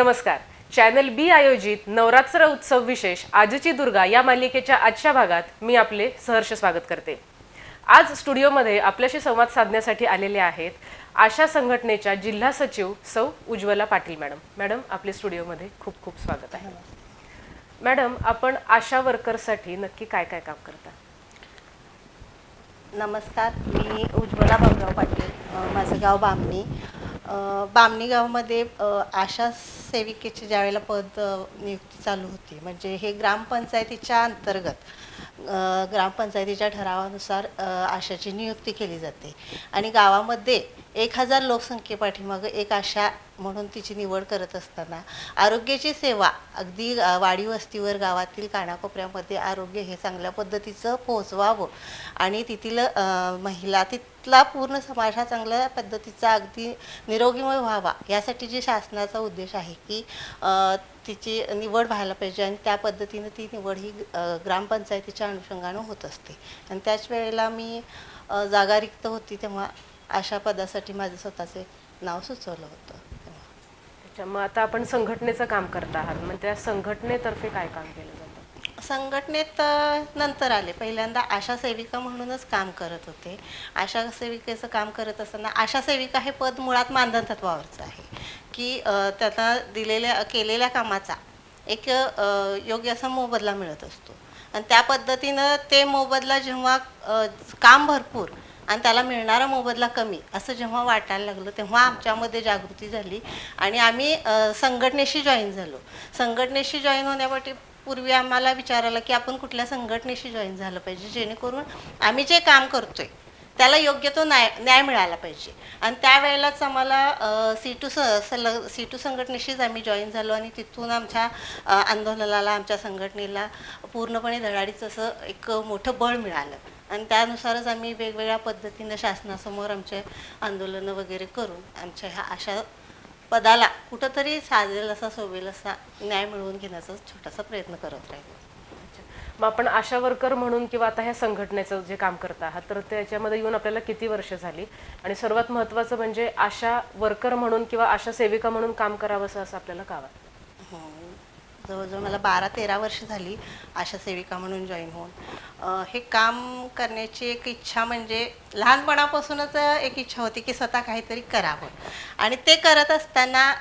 नमस्कार. चॅनल बी आयोजित नवरात्र उत्सव विशेष आजची दुर्गा या मालिकेच्या आजच्या भागात मी आपले सहर्ष स्वागत करते. आज स्टुडिओमध्ये आपल्याशी संवाद साधण्यासाठी आलेले आहेत आशा संघटनेच्या जिल्हा सचिव सौ उज्ज्वला पाटील मॅडम. मॅडम आपले स्टुडिओमध्ये खूप खूप स्वागत आहे. मॅडम आपण आशा वर्करसाठी नक्की काय काय काम करता? नमस्कार मी उज्ज्वला भाऊराव पाटील माझं गाव बामणी. बामणी गावामध्ये आशा सेविकेची ज्यावेळेला पद नियुक्ती चालू होती म्हणजे हे ग्रामपंचायतीच्या अंतर्गत ग्रामपंचायतीच्या ठरावानुसार आशाची नियुक्ती केली जाते. आणि गावामध्ये एक हजार लोकसंख्येपाठीमागं एक आशा म्हणून तिची निवड करत असताना आरोग्याची सेवा अगदी अ, वाडी वस्तीवर गावातील कानाकोपऱ्यामध्ये आरोग्य हे चांगल्या पद्धतीचं पोहोचवावं आणि तेथील महिला तिथला पूर्ण समाज हा चांगल्या पद्धतीचा अगदी निरोगीमय व्हावा यासाठी जी शासनाचा उद्देश आहे की तिची निवड व्हायला पाहिजे आणि त्या पद्धतीनं ती निवड ही ग्रामपंचायतीच्या अनुषंगानं होत असते. आणि त्याच वेळेला मी जागा रिक्त होती तेव्हा अशा पदासाठी माझं स्वतःचं नाव सुचवलं होतं. अच्छा मग आता आपण संघटनेचं काम करता आहात. मग त्या संघटनेतर्फे काय काम केलं जातं? संघटनेत नंतर आले. पहिल्यांदा आशा सेविका म्हणूनच काम करत होते. आशा सेविकेचं काम करत असताना आशा सेविका हे पद मुळात मानधन तत्वावरचं आहे. की त्यांना दिलेल्या केलेल्या कामाचा एक योग्य असा मोबदला मिळत असतो. आणि त्या पद्धतीनं ते मोबदला जेव्हा काम भरपूर आणि त्याला मिळणारा मोबदला कमी असं जेव्हा वाटायला लागलं तेव्हा आमच्यामध्ये जागृती झाली आणि आम्ही संघटनेशी जॉईन झालो. संघटनेशी जॉईन होण्यासाठी पूर्वी आम्हाला विचारायला की आपण कुठल्या संघटनेशी जॉईन झालं पाहिजे जेणेकरून आम्ही जे काम करतोय त्याला योग्य तो न्याय न्याय मिळाला पाहिजे. आणि त्यावेळेलाच आम्हाला सी टू स सल सी टू संघटनेशीच आम्ही जॉईन झालो आणि तिथून आमच्या आंदोलनाला आमच्या संघटनेला पूर्णपणे धडाडीचं असं एक मोठं बळ मिळालं. आणि त्यानुसारच आम्ही वेगवेगळ्या पद्धतीनं शासनासमोर आमचे आंदोलनं वगैरे करून आमच्या ह्या अशा पदाला कुठंतरी साजेल असा सोबेल असा न्याय मिळवून घेण्याचा छोटासा प्रयत्न करत राहिलो. मग आपण आशा वर्कर म्हणून किंवा आता ह्या संघटनेचं जे काम करत आहात तर त्याच्यामध्ये येऊन आपल्याला किती वर्ष झाली? आणि सर्वात महत्त्वाचं म्हणजे आशा वर्कर म्हणून किंवा आशा सेविका म्हणून काम करावंसं असं आपल्याला का वाटतं? हो. जवळजवळ मला बारा तेरा वर्ष झाली आशा सेविका म्हणून जॉईन होऊन. हे काम करण्याची एक इच्छा म्हणजे लहानपणापासूनच एक इच्छा होती की स्वतः काहीतरी करावं. आणि ते करत असताना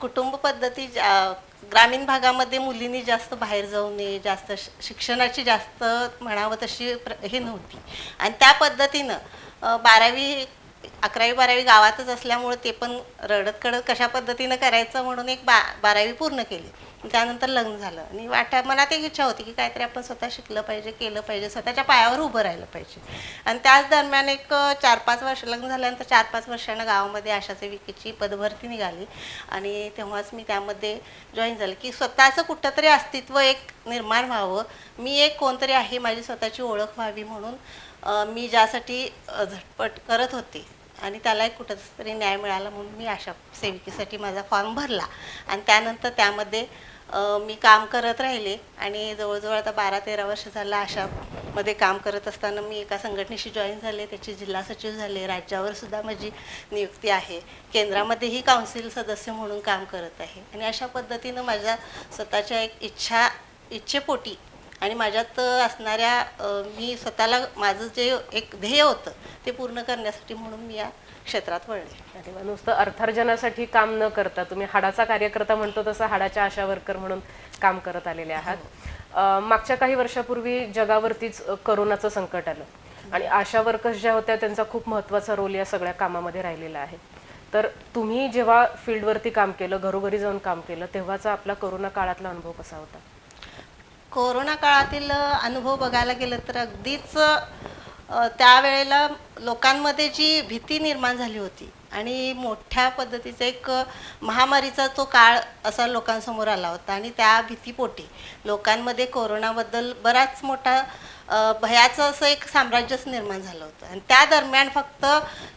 कुटुंब पद्धती ग्रामीण भागामध्ये मुलींनी जास्त बाहेर जाऊ नये जास्त श- शिक्षणाची जास्त म्हणावं तशी प्र हे नव्हती. आणि त्या पद्धतीनं बारावी अकरावी बारावी गावातच असल्यामुळं ते पण रडत कडत कशा पद्धतीनं करायचं म्हणून एक बा बारावी पूर्ण केली. त्यानंतर लग्न झालं. आणि वाटा मनात एक इच्छा होती की काहीतरी आपण स्वतः शिकलं पाहिजे केलं पाहिजे स्वतःच्या पायावर उभं राहिलं पाहिजे. आणि त्याच दरम्यान एक चार पाच वर्ष लग्न झाल्यानंतर चार पाच वर्षानं गावामध्ये आशाचे विकीची पदभरती निघाली. आणि तेव्हाच मी त्यामध्ये जॉईन झाले की स्वतःचं कुठंतरी अस्तित्व एक निर्माण व्हावं. मी एक कोणतरी आहे माझी स्वतःची ओळख व्हावी म्हणून मी ज्यासाठी झटपट करत होते आणि त्याला एक कुठं तरी न्याय मिळाला म्हणून मी आशा सेविकेसाठी माझा फॉर्म भरला. आणि त्यानंतर त्यामध्ये मी काम करत राहिले आणि जवळजवळ आता बारा तेरा वर्ष झालं आशामध्ये काम करत असताना मी एका संघटनेशी जॉईन झाले त्याचे जिल्हा सचिव झाले राज्यावर सुद्धा माझी नियुक्ती आहे. केंद्रामध्येही काउन्सिल सदस्य म्हणून काम करत आहे. आणि अशा पद्धतीनं माझ्या स्वतःच्या एक इच्छा इच्छेपोटी आणि माझ्यात असणाऱ्या मी स्वतःला माझं जे एक ध्येय होतं ते पूर्ण करण्यासाठी म्हणून मी या क्षेत्रात वळले. आणि नुसतं अर्थार्जनासाठी काम न करता तुम्ही हाडाचा कार्यकर्ता म्हणतो तसं हाडाच्या आशा वर्कर म्हणून काम करत आलेले आहात. अं, मागच्या काही वर्षापूर्वी जगावरतीच करोनाचं संकट आलं. आणि आशा वर्कर्स ज्या होत्या त्यांचा खूप महत्त्वाचा रोल या सगळ्या कामामध्ये राहिलेला आहे. तर तुम्ही जेव्हा फील्डवरती काम केलं घरोघरी जाऊन काम केलं तेव्हाचा आपला करोना काळातला अनुभव कसा होता? कोरोना काळातील अनुभव बघायला गेलं तर अगदीच त्यावेळेला लोकांमध्ये जी भीती निर्माण झाली होती आणि मोठ्या पद्धतीचा एक महामारीचा तो काळ असा लोकांसमोर आला होता आणि त्या भीतीपोटी लोकांमध्ये कोरोनाबद्दल बराच मोठा भयाचं असं एक साम्राज्यच निर्माण झालं होतं. आणि त्या दरम्यान फक्त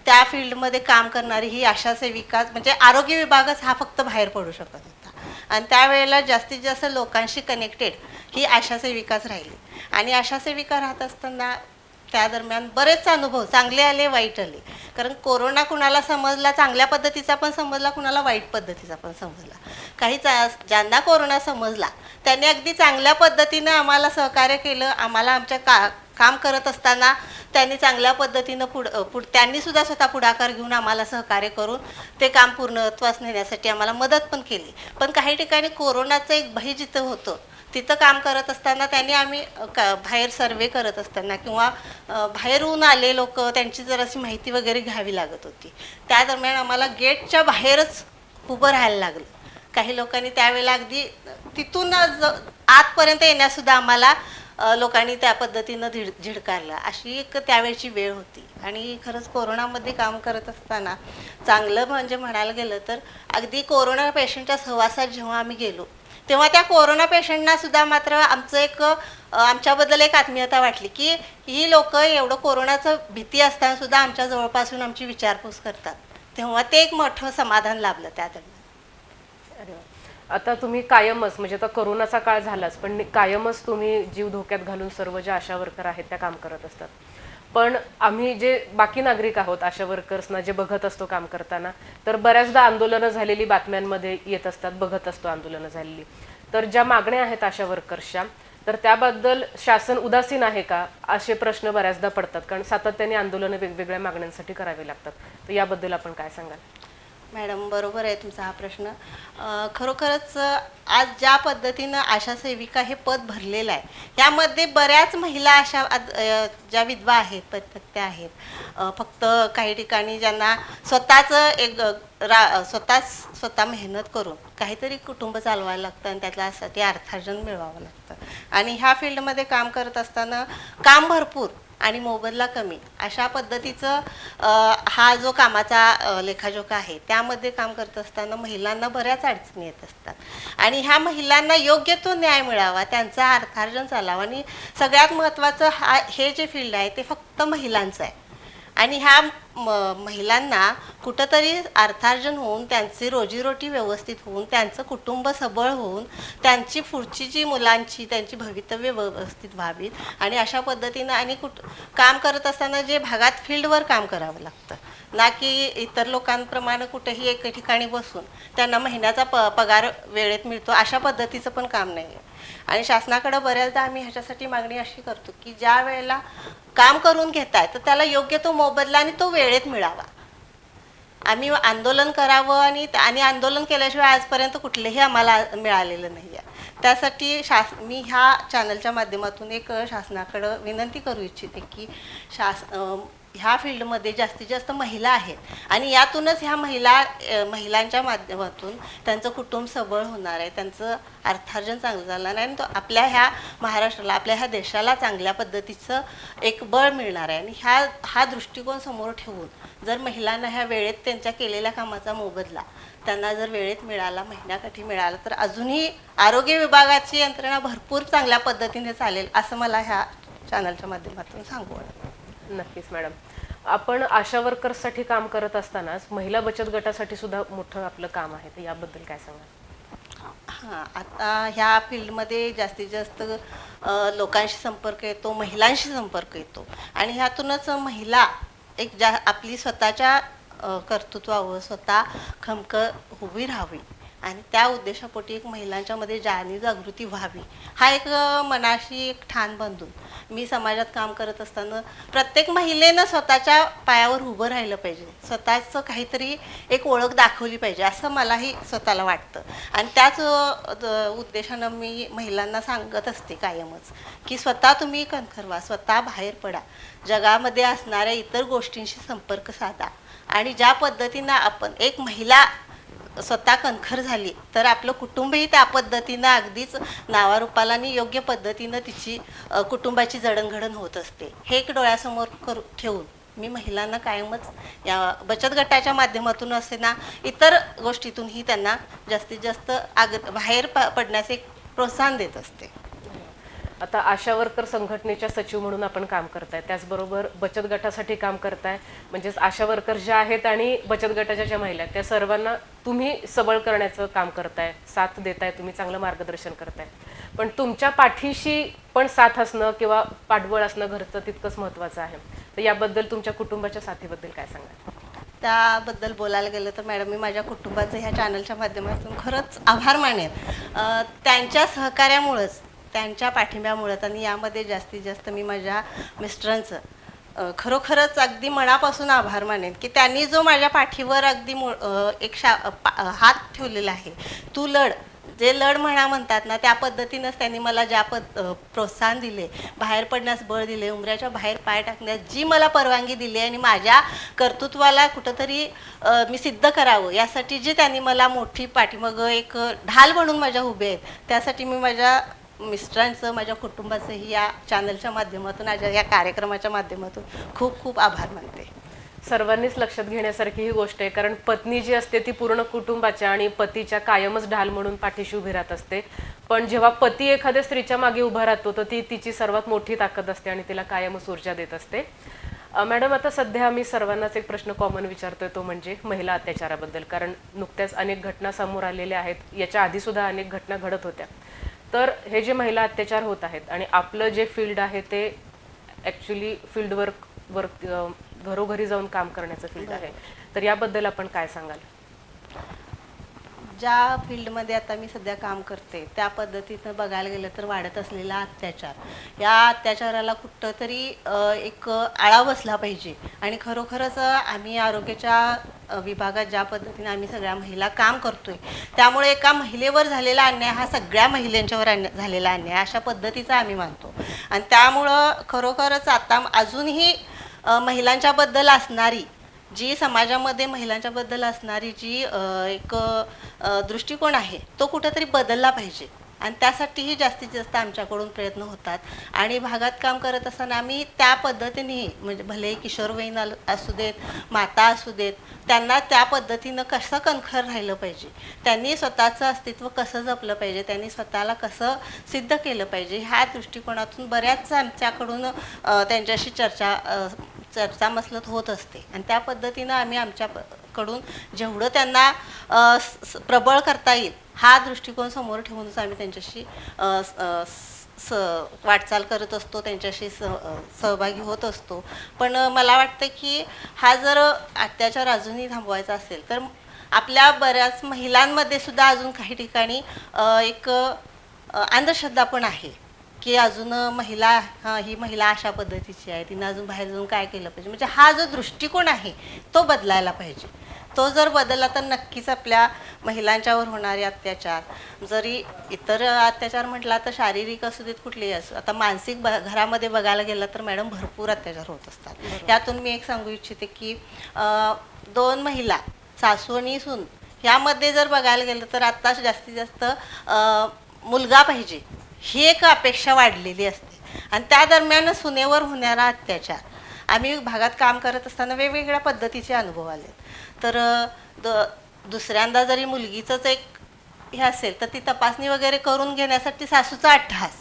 त्या फील्डमध्ये काम करणारी ही आशा सेविकाच म्हणजे आरोग्य विभागच हा फक्त बाहेर पडू शकत होता. आणि त्यावेळेला जास्तीत जास्त लोकांशी कनेक्टेड ही आशा सेविकाच राहिली. आणि आशा सेविका राहत असताना त्या दरम्यान बरेच अनुभव चांगले आले वाईट आले. कारण कोरोना कुणाला समजला चांगल्या पद्धतीचा पण समजला कुणाला वाईट पद्धतीचा पण समजला. काही चा ज्यांना कोरोना समजला त्यांनी अगदी चांगल्या पद्धतीनं आम्हाला सहकार्य केलं आम्हाला आमच्या का काम करत असताना त्यांनी चांगल्या पद्धतीनं पुढ पुढ त्यांनी सुद्धा स्वतः पुढाकार घेऊन आम्हाला सहकार्य करून ते काम पूर्णत्वास नेण्यासाठी आम्हाला मदत पण केली. पण काही ठिकाणी कोरोनाचं एक भय जिथं होतं तिथं काम करत असताना त्यांनी आम्ही बाहेर सर्वे करत असताना किंवा बाहेरून आले लोक त्यांची जराशी माहिती वगैरे घ्यावी लागत होती त्या दरम्यान आम्हाला गेटच्या बाहेरच उभं राहायला लागलं. काही लोकांनी त्यावेळेला अगदी तिथून आतपर्यंत येण्यासुद्धा आम्हाला लोकांनी त्या पद्धतीनं धिड झिडकारलं अशी एक त्यावेळची वेळ होती. आणि खरंच कोरोनामध्ये काम करत असताना चांगलं म्हणजे म्हणायला गेलं तर अगदी कोरोना पेशंटच्या सहवासात जेव्हा आम्ही गेलो तेव्हा त्या कोरोना पेशंटना सुद्धा मात्र आमचं एक आमच्याबद्दल एक आत्मीयता वाटली की ही लोक एवढं कोरोनाचं भीती असताना सुद्धा आमच्या जवळपासून आमची विचारपूस करतात. तेव्हा ते एक मोठं समाधान लाभलं त्या आता तुम्ही कायमच म्हणजे आता करोनाचा काळ झालाच पण कायमच तुम्ही जीव धोक्यात घालून सर्व ज्या आशा वर्कर आहेत त्या काम करत असतात. पण आम्ही जे बाकी नागरिक आहोत आशा वर्कर्सना जे बघत असतो काम करताना तर बऱ्याचदा आंदोलनं झालेली बातम्यांमध्ये येत असतात बघत असतो आंदोलनं झालेली. तर ज्या मागण्या आहेत आशा वर्कर्सच्या तर त्याबद्दल शासन उदासीन आहे का? असे प्रश्न बऱ्याचदा पडतात कारण सातत्याने आंदोलनं वेगवेगळ्या मागण्यांसाठी करावी लागतात. तर याबद्दल आपण काय सांगाल? मॅडम बरोबर आहे तुमचा हा प्रश्न. खरोखरच आज ज्या पद्धतीनं आशा सेविका हे पद भरलेलं आहे त्यामध्ये बऱ्याच महिला अशा आद- ज्या विधवा आहेत पत्त्या आहेत. फक्त काही ठिकाणी ज्यांना स्वतःचं एक रा स्वतःच स्वतः मेहनत करून काहीतरी कुटुंब चालवायला लागतं आणि त्याच्यासाठी अर्थार्जन मिळवावं लागतं. आणि ह्या फील्डमध्ये काम करत असताना काम भरपूर आणि मोबदला कमी. अशा पद्धतीचं हा जो कामाचा लेखाजोखा आहे त्यामध्ये काम करत असताना महिलांना बऱ्याच अडचणी येत असतात. आणि ह्या महिलांना योग्य तो न्याय मिळावा त्यांचा अर्थार्जन चालावा आणि सगळ्यात महत्त्वाचं हा हे जे फील्ड आहे ते फक्त महिलांचं आहे. आणि ह्या म महिलांना कुठंतरी अर्थार्जन होऊन त्यांची रोजीरोटी व्यवस्थित होऊन त्यांचं कुटुंब सबळ होऊन त्यांची पुढची जी मुलांची त्यांची भवितव्य व्यवस्थित व्हावीत आणि अशा पद्धतीनं आणि कुठ काम करत असताना जे भागात फील्डवर काम करावं लागतं. ना की इतर लोकांप्रमाणे कुठेही एका ठिकाणी बसून त्यांना महिन्याचा प पगार वेळेत मिळतो अशा पद्धतीचं पण काम नाही आहे आणि शासनाकडे बऱ्याचदा आम्ही ह्याच्यासाठी मागणी अशी करतो की ज्या वेळेला काम करून घेताय तर त्याला योग्य तो मोबदला आणि तो वेळेत मिळावा. आम्ही आंदोलन करावं आणि आणि आंदोलन केल्याशिवाय आजपर्यंत कुठलेही आम्हाला मिळालेलं नाही आहे त्यासाठी शास मी ह्या चॅनलच्या माध्यमातून एक शासनाकडं विनंती करू इच्छिते की शास ह्या फील्डमध्ये जास्तीत जास्त महिला आहेत. आणि यातूनच ह्या महिला महिलांच्या माध्यमातून त्यांचं कुटुंब सबळ होणार आहे. त्यांचं अर्थार्जन चांगलं झालं आहे. आणि तो आपल्या ह्या महाराष्ट्राला आपल्या ह्या देशाला चांगल्या पद्धतीचं एक बळ मिळणार आहे. आणि ह्या हा दृष्टिकोन समोर ठेवून जर महिलांना ह्या वेळेत त्यांच्या केलेल्या कामाचा मोबदला त्यांना जर वेळेत मिळाला महिन्याकाठी मिळाला तर अजूनही आरोग्य विभागाची यंत्रणा भरपूर चांगल्या पद्धतीने चालेल असं मला ह्या चॅनलच्या माध्यमातून सांगू वाटतं. नक्कीच मॅडम. आपण आशा वर्कर्ससाठी काम करत असतानाच महिला बचत गटासाठी सुद्धा मोठं आपलं काम आहे. तर याबद्दल काय सांगा हां आता ह्या फील्डमध्ये जास्तीत जास्त लोकांशी संपर्क येतो महिलांशी संपर्क येतो. आणि ह्यातूनच महिला एक जा आपली स्वतःच्या कर्तृत्वावर स्वतः खमक उभी राहावी. आणि त्या उद्देशापोटी एक महिलांच्या मध्ये जाणीव जागृती व्हावी. हा एक मनाशी एक ठाण बांधून मी समाजात काम करत असताना प्रत्येक महिलेनं स्वतःच्या पायावर उभं राहिलं पाहिजे. स्वतःचं काहीतरी एक ओळख दाखवली पाहिजे असं मलाही स्वतःला वाटतं. आणि त्याच द- उद्देशानं मी महिलांना सांगत असते कायमच की स्वतः तुम्ही कणखरवा स्वतः बाहेर पडा. जगामध्ये असणाऱ्या इतर गोष्टींशी संपर्क साधा. आणि ज्या पद्धतीनं आपण एक महिला स्वतः कणखर झाली. तर आपलं कुटुंबही त्या पद्धतीनं अगदीच नावारूपाला आणि योग्य पद्धतीनं तिची कुटुंबाची जडणघडण होत असते. हे एक डोळ्यासमोर करू ठेवून मी महिलांना कायमच या बचत गटाच्या माध्यमातून असे ना इतर गोष्टीतूनही त्यांना जास्तीत जास्त आग बाहेर प पडण्यास एक प्रोत्साहन देत असते. आता आशा वर्कर संघटनेच्या सचिव म्हणून आपण काम करताय. त्याचबरोबर बचत गटासाठी काम करताय. म्हणजेच आशा वर्कर ज्या आहेत आणि बचत गटाच्या ज्या महिला आहेत त्या सर्वांना तुम्ही सबळ करण्याचं काम करताय. साथ देताय तुम्ही चांगलं मार्गदर्शन करताय. पण तुमच्या पाठीशी पण साथ असणं किंवा पाठबळ असणं घरचं तितकंच महत्त्वाचं आहे. तर याबद्दल तुमच्या कुटुंबाच्या साथीबद्दल काय सांगाल? त्याबद्दल बोलायला गेलं तर मॅडम मी माझ्या कुटुंबाचं ह्या चॅनलच्या माध्यमातून खरंच आभार मानेन. त्यांच्या सहकार्यामुळंच त्यांच्या पाठिंब्यामुळं आणि यामध्ये जास्तीत जास्त मी माझ्या मिस्टरांचं खरोखरच अगदी मनापासून आभार मानेन की त्यांनी जो माझ्या पाठीवर अगदी मो एक शा पा- हात ठेवलेला आहे. तू लढ जे लढ म्हणा म्हणतात ना त्या पद्धतीनंच त्यांनी मला ज्या पद प्रोत्साहन दिले बाहेर पडण्यास बळ दिले उमऱ्याच्या बाहेर पाय टाकण्यास जी मला परवानगी दिली आणि माझ्या कर्तृत्वाला कुठंतरी मी सिद्ध करावं यासाठी जी त्यांनी मला मोठी पाठीमग एक ढाल म्हणून माझ्या उभे आहेत त्यासाठी मी माझ्या मिस्टरांचं माझ्या कुटुंबाचंही या चॅनलच्या माध्यमातून माझ्या या कार्यक्रमाच्या माध्यमातून खूप खूप आभार मानते. सर्वांनीच लक्षात घेण्यासारखी ही गोष्ट आहे कारण पत्नी जी असते ती पूर्ण कुटुंबाच्या आणि पतीच्या कायमच ढाल म्हणून पाठीशी उभी राहत असते. पण जेव्हा पती एखाद्या स्त्रीच्या मागे उभा राहतो तर ती तिची सर्वात मोठी ताकद असते आणि तिला कायमच ऊर्जा देत असते. मॅडम आता सध्या आम्ही सर्वांनाच एक प्रश्न कॉमन विचारतोय तो म्हणजे महिला अत्याचाराबद्दल. कारण नुकत्याच अनेक घटना समोर आलेल्या आहेत याच्या आधीसुद्धा अनेक घटना घडत होत्या. तर हे जे महिला अत्याचार होत आहेत आणि आपलं जे फील्ड आहे ते ॲक्च्युली फील्ड वर्क वर्क घरोघरी जाऊन काम करण्याचं फील्ड आहे. तर याबद्दल आपण काय सांगाल? ज्या फील्डमध्ये आता मी सध्या काम करते त्या पद्धतीनं बघायला गेलं तर वाढत असलेला अत्याचार. या अत्याचाराला कुठं तरी एक आळा बसला पाहिजे. आणि खरोखरच आम्ही आरोग्याच्या विभागात ज्या पद्धतीने आम्ही सगळ्या महिला काम करतोय त्यामुळे एका महिलेवर झालेला अन्याय हा सगळ्या महिलांच्यावर अन्याय झालेला अन्याय अशा पद्धतीचा आम्ही मानतो. आणि त्यामुळं खरोखरच आता अजूनही महिलांच्याबद्दल असणारी जी समाजामध्ये महिलांच्याबद्दल असणारी जी एक दृष्टिकोन आहे तो कुठेतरी बदलला पाहिजे. आणि त्यासाठीही जास्तीत जास्त आमच्याकडून प्रयत्न होतात. आणि भागात काम करत असताना आम्ही त्या पद्धतीने म्हणजे भले किशोरवयीन असू देत माता असू देत त्यांना त्या पद्धतीनं कसं कणखर राहिलं पाहिजे? त्यांनी स्वतःचं अस्तित्व कसं जपलं पाहिजे? त्यांनी स्वतःला कसं सिद्ध केलं पाहिजे? ह्या दृष्टिकोनातून बऱ्याच आमच्याकडून त्यांच्याशी चर्चा चर्चा मसलत होत असते. आणि त्या पद्धतीनं आम्ही आमच्याकडून जेवढं त्यांना स- प्रबळ करता येईल हा दृष्टिकोन समोर ठेवूनच आम्ही त्यांच्याशी स- वाटचाल करत असतो त्यांच्याशी स सहभागी होत असतो. पण मला वाटतं की हा जर अत्याचार अजूनही थांबवायचा असेल तर आपल्या बऱ्याच महिलांमध्ये सुद्धा अजून काही ठिकाणी एक अंधश्रद्धा पण आहे. की अजून महिला हा ही महिला अशा पद्धतीची आहे. तिनं अजून बाहेर जाऊन काय केलं पाहिजे? म्हणजे हा जो दृष्टिकोन आहे तो बदलायला पाहिजे. तो जर बदलला तर नक्कीच आपल्या महिलांच्यावर होणारे अत्याचार जरी इतर अत्याचार म्हटला तर शारीरिक असू देत कुठलेही असो आता मानसिक ब घरामध्ये बघायला गेलं तर मॅडम भरपूर अत्याचार होत असतात. यातून मी एक सांगू इच्छिते की दोन महिला सासू आणि सून ह्यामध्ये जर बघायला गेलं तर आता जास्तीत जास्त मुलगा पाहिजे. ही एक अपेक्षा वाढलेली असते. आणि त्या दरम्यान सुनेवर होणारा अत्याचार. आम्ही भागात काम करत असताना वेगवेगळ्या पद्धतीचे अनुभव आले. तर द दुसऱ्यांदा जरी मुलगीचंच एक हे असेल तर ती तपासणी वगैरे करून घेण्यासाठी सासूचा अट्टहास.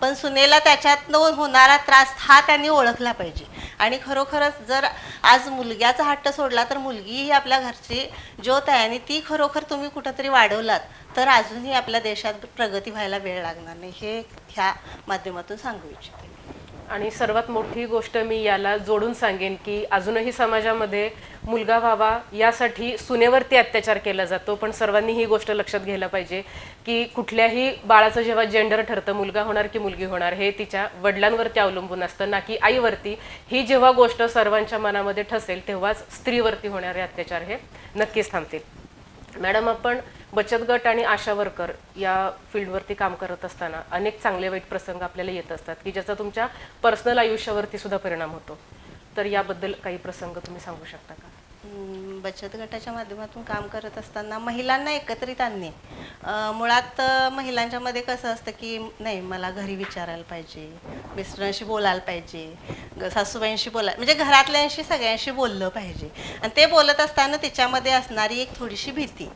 पण सुनेला त्याच्यातनं होणारा त्रास हा त्यांनी ओळखला पाहिजे. आणि खरोखरच जर आज मुलग्याचा हट्ट सोडला तर मुलगीही आपल्या घरची ज्योत आहे आणि ती खरोखर तुम्ही कुठंतरी वाढवलात तर अजूनही आपल्या देशात प्रगती व्हायला वेळ लागणार नाही. हे ह्या माध्यमातून सांगू इच्छिते. आणि सर्वात मोठी गोष्ट मी याला जोडून सांगेन की अजूनही समाजामध्ये मुलगा व्हावा यासाठी सुनेवरती अत्याचार केला जातो पण सर्वांनी ही गोष्ट लक्षात घ्यायला पाहिजे की कुठल्याही बाळाचं जेव्हा जेंडर ठरतं मुलगा होणार की मुलगी होणार हे तिच्या वडिलांवरती अवलंबून असतं. ना की आईवरती. ही जेव्हा गोष्ट सर्वांच्या मनामध्ये ठसेल तेव्हाच स्त्रीवरती होणारे अत्याचार हे नक्कीच थांबतील. मॅडम आपण बचत गट आणि आशा वर्कर या फील्डवरती काम करत असताना अनेक चांगले वाईट प्रसंग आपल्याला येत असतात की ज्याचा तुमच्या पर्सनल आयुष्यावरती सुद्धा परिणाम होतो. तर याबद्दल काही प्रसंग तुम्ही सांगू शकता का? बचत गटाच्या माध्यमातून काम करत असताना महिलांना एकत्रित आणणे. मुळात महिलांच्यामध्ये महिलांच्या मध्ये कसं असतं की नाही मला घरी विचारायला पाहिजे मिस्टरांशी बोलायला पाहिजे सासूबाईंशी बोलाय म्हणजे घरातल्यांशी सगळ्यांशी बोललं पाहिजे. आणि ते बोलत असताना तिच्यामध्ये असणारी एक थोडीशी भीती.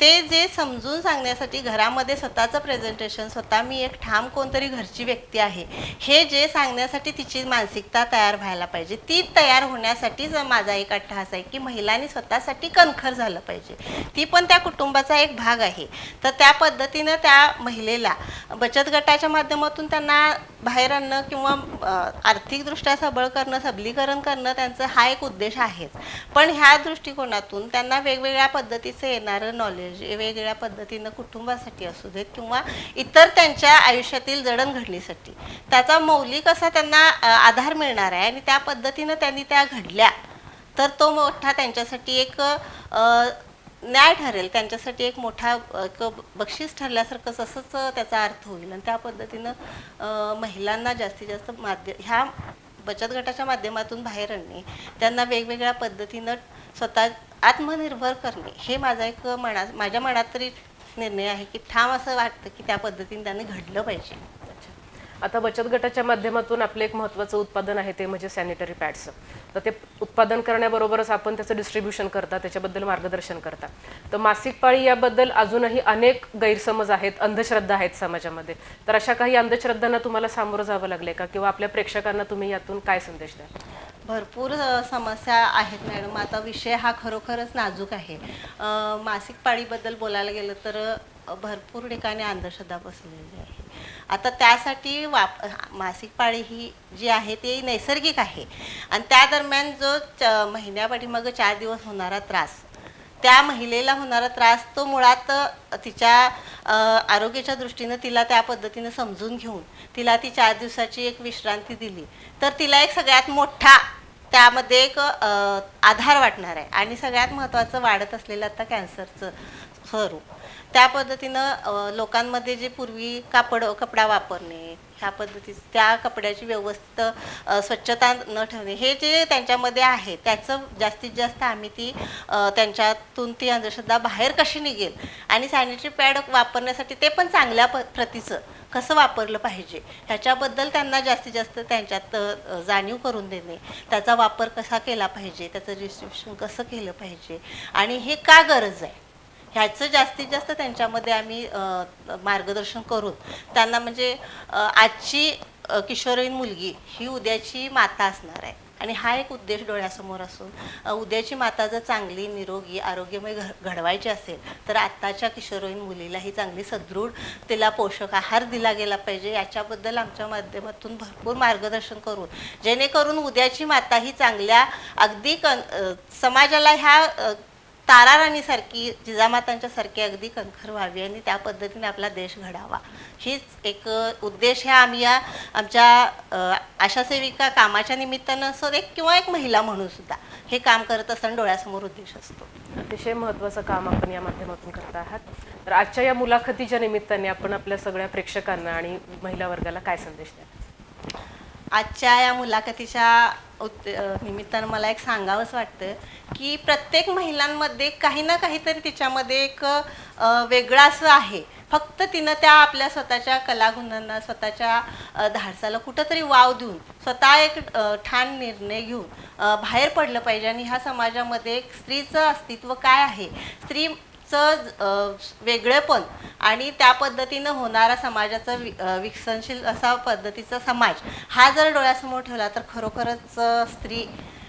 ते जे समजून सांगण्यासाठी घरामध्ये स्वतःचं प्रेझेंटेशन स्वतः मी एक ठाम कोणतरी घरची व्यक्ती आहे हे जे सांगण्यासाठी तिची मानसिकता तयार व्हायला पाहिजे. ती तयार होण्यासाठीच माझा एक अट्टहास आहे की महिलांनी स्वतःसाठी कणखर झालं पाहिजे. ती पण त्या कुटुंबाचा एक भाग आहे. तर त्या पद्धतीनं त्या महिलेला बचत गटाच्या माध्यमातून त्यांना बाहेर आणणं किंवा आर्थिकदृष्ट्या सबळ करणं सबलीकरण करणं त्यांचा हा एक उद्देश आहेच. पण ह्या दृष्टिकोनातून त्यांना वेगवेगळ्या पद्धतीचं येणारं नॉलेज वेगवेगळ्या पद्धतीनं कुटुंबासाठी असू देत किंवा इतर त्यांच्या आयुष्यातील जडणघडणीसाठी. त्याचा मौलिक असा त्यांना आधार मिळणार आहे आणि त्या पद्धतीनं त्यांनी त्या घडल्या. तर तो मोठा त्यांच्यासाठी एक न्याय ठरेल. त्यांच्यासाठी एक मोठा एक बक्षीस ठरल्यासारखं असंच त्याचा अर्थ होईल. आणि त्या पद्धतीनं महिलांना जास्तीत जास्त माध्यम ह्या बचत गटाच्या माध्यमातून बाहेर आणणे त्यांना वेगवेगळ्या पद्धतीनं स्वतः आत्मनिर्भर करणे हे माझा एक मना माझ्या मनात तरी निर्णय आहे की ठाम असं वाटतं की त्या पद्धतीने त्यांनी घडलं पाहिजे. आता बचत गटाच्या माध्यमातून आपलं एक महत्त्वाचं उत्पादन आहे ते म्हणजे सॅनिटरी पॅड्स तर ते उत्पादन करण्याबरोबरच आपण त्याचं डिस्ट्रीब्युशन करता त्याच्याबद्दल मार्गदर्शन करता. तर मासिक पाळी याबद्दल अजूनही अनेक गैरसमज आहेत अंधश्रद्धा आहेत समाजामध्ये. तर अशा काही अंधश्रद्धांना तुम्हाला सामोरं जावं लागले का? किंवा आपल्या प्रेक्षकांना तुम्ही यातून काय संदेश द्या भरपूर समस्या आहेत मॅडम. आता विषय हा खरोखरच नाजूक आहे. मासिक पाळीबद्दल बोलायला गेलं तर भरपूर ठिकाणी अंधश्रद्धा बसलेली आहे. आता त्यासाठी वाप मासिक पाळी ही जी आहे ती नैसर्गिक आहे. आणि त्या दरम्यान जो च महिन्यापाठीमागं चार दिवस होणारा त्रास त्या महिलेला होणारा त्रास तो मुळात तिच्या आरोग्याच्या दृष्टीनं तिला त्या पद्धतीनं समजून घेऊन तिला ती चार दिवसाची एक विश्रांती दिली तर तिला एक सगळ्यात मोठा त्यामध्ये एक आधार वाटणार आहे. आणि सगळ्यात महत्त्वाचं वाढत असलेलं आता कॅन्सरचं स्वरूप. त्या पद्धतीनं लोकांमध्ये जे पूर्वी कापड कपडा वापरणे ह्या पद्धतीचं त्या कपड्याची व्यवस्थित स्वच्छता न ठेवणे हे जे त्यांच्यामध्ये आहे त्याचं जास्तीत जास्त आम्ही ती त्यांच्यातून ती अंधश्रद्धा बाहेर कशी निघेल? आणि सॅनिटरी पॅड वापरण्यासाठी ते पण चांगल्या प प्रतीचं कसं वापरलं पाहिजे? ह्याच्याबद्दल त्यांना जास्तीत जास्त त्यांच्यात जाणीव करून देणे. त्याचा वापर कसा केला पाहिजे? त्याचं रिस्ट्रिक्शन कसं केलं पाहिजे? आणि हे का गरज आहे? ह्याचं जास्तीत जास्त त्यांच्यामध्ये आम्ही मार्गदर्शन करून त्यांना म्हणजे आजची अ, किशोरवयीन मुलगी ही उद्याची माता असणार आहे. आणि हा एक उद्देश डोळ्यासमोर असून उद्याची माता जर चांगली निरोगी आरोग्यमय घ घडवायची असेल तर आत्ताच्या किशोरवयीन मुलीला ही चांगली सदृढ तिला पोषक आहार दिला गेला पाहिजे याच्याबद्दल आमच्या माध्यमातून भरपूर मार्गदर्शन करून जेणेकरून उद्याची माता ही चांगल्या अगदी कन समाजाला ह्या ताराराणीसारखी जिजामातांच्या सारखी अगदी कणखर व्हावी आणि त्या पद्धतीने आपला देश घडावा. हीच एक उद्देश ह्या आम्ही या आमच्या अ, आशा सेविका कामाच्या निमित्तानं असो एक किंवा एक महिला म्हणून सुद्धा हे काम करत असताना डोळ्यासमोर उद्देश असतो. अतिशय महत्त्वाचं काम आपण या माध्यमातून करत आहात. तर आजच्या या मुलाखतीच्या निमित्ताने आपण आपल्या सगळ्या प्रेक्षकांना आणि महिला वर्गाला काय संदेश द्या आजच्या या मुलाखतीच्या निमित्तानं मला एक सांगावंच वाटतं की प्रत्येक महिलांमध्ये काही ना काहीतरी तिच्यामध्ये एक वेगळं असं आहे. फक्त तिनं त्या आपल्या स्वतःच्या कलागुणांना स्वतःच्या धाडसाला कुठंतरी वाव देऊन स्वतः एक ठाण निर्णय घेऊन बाहेर पडलं पाहिजे. आणि ह्या समाजामध्ये एक स्त्रीचं अस्तित्व काय आहे? स्त्री अ, वेगळेपण आणि त्या पद्धतीनं होणारा समाजाचा वि विकसनशील असा पद्धतीचा समाज हा जर डोळ्यासमोर ठेवला तर खरोखरच स्त्री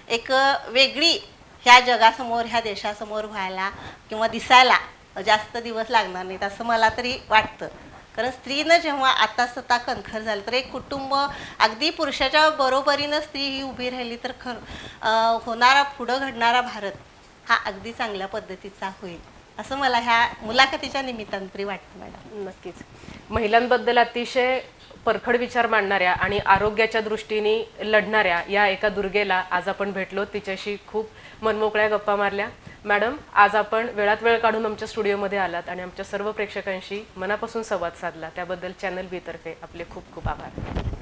एक वेगळी ह्या जगासमोर ह्या देशासमोर व्हायला किंवा दिसायला जास्त दिवस लागणार नाहीत असं मला तरी वाटतं. कारण स्त्रीनं जेव्हा आता स्वतः कणखर झालं तर एक कुटुंब अगदी पुरुषाच्या बरोबरीनं स्त्री ही उभी राहिली तर खर होणारा पुढं घडणारा भारत हा अगदी चांगल्या पद्धतीचा होईल. असं मला ह्या मुलाखतीच्या निमित्तानं तरी वाटतं मॅडम. नक्कीच. महिलांबद्दल अतिशय परखड विचार मांडणाऱ्या आणि आरोग्याच्या दृष्टीने लढणाऱ्या या एका दुर्गेला आज आपण भेटलो. तिच्याशी खूप मनमोकळ्या गप्पा मारल्या. मॅडम आज आपण वेळात वेळ काढून आमच्या स्टुडिओमध्ये आलात आणि आमच्या सर्व प्रेक्षकांशी मनापासून संवाद साधला. त्याबद्दल चॅनल बीतर्फे आपले खूप खूप आभार.